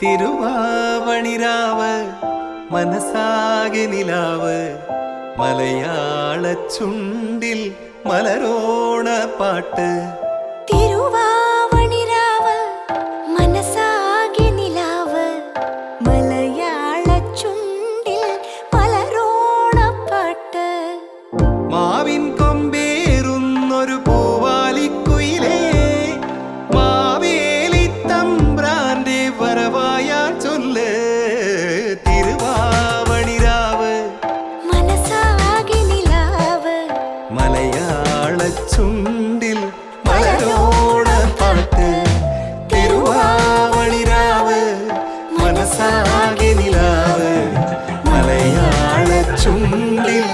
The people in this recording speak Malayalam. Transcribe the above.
തിരുവാവണിരാവ് മനസ്സാകെ നിലാവ് മലയാള ചുണ്ടിൽ മലരോണ പാട്ട്. ചുണ്ടിൽ മലരോണ പാട്ട് തിരുവാവളിരാവ് മനസാകെ നിലാവ് മലയാള ചുണ്ടിൽ